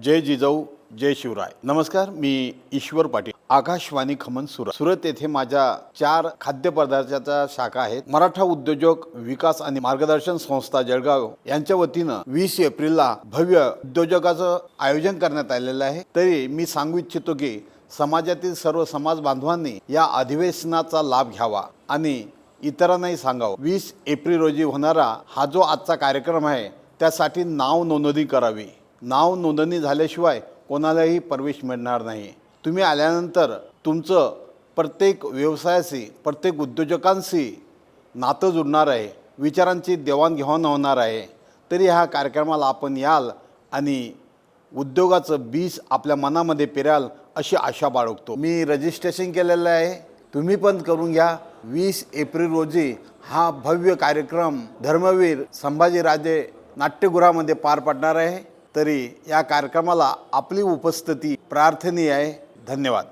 जय जिजाऊ जय शिवराय. नमस्कार मी ईश्वर पाटील. आकाशवाणी खमन सुरत. सुरत येथे माझ्या चार खाद्यपदार्थाच्या शाखा आहेत. मराठा उद्योजक विकास आणि मार्गदर्शन संस्था जळगाव यांच्या वतीनं वीस एप्रिलला भव्य उद्योजकाचं आयोजन करण्यात आलेलं आहे. तरी मी सांगू इच्छितो की समाजातील सर्व समाज बांधवांनी या अधिवेशनाचा लाभ घ्यावा आणि इतरांनाही सांगावं. वीस एप्रिल रोजी होणारा हा जो आजचा कार्यक्रम आहे त्यासाठी नाव नोंदणी करावी. नाव नोंदणी झाल्याशिवाय कोणालाही प्रवेश मिळणार नाही. तुम्ही आल्यानंतर तुमचं प्रत्येक व्यवसायाशी प्रत्येक उद्योजकांशी नातं जुडणार आहे. विचारांची देवाणघेवाण होणार आहे. तरी ह्या कार्यक्रमाला आपण याल आणि उद्योगाचं बीज आपल्या मनामध्ये पेराल अशी आशा बाळगतो. मी रजिस्ट्रेशन केलेलं आहे. तुम्ही पण करून घ्या. वीस एप्रिल रोजी हा भव्य कार्यक्रम धर्मवीर संभाजीराजे नाट्यगृहामध्ये पार पडणार आहे. तरी या कार्यक्रमाला आपली उपस्थिती प्रार्थनीय आहे. धन्यवाद.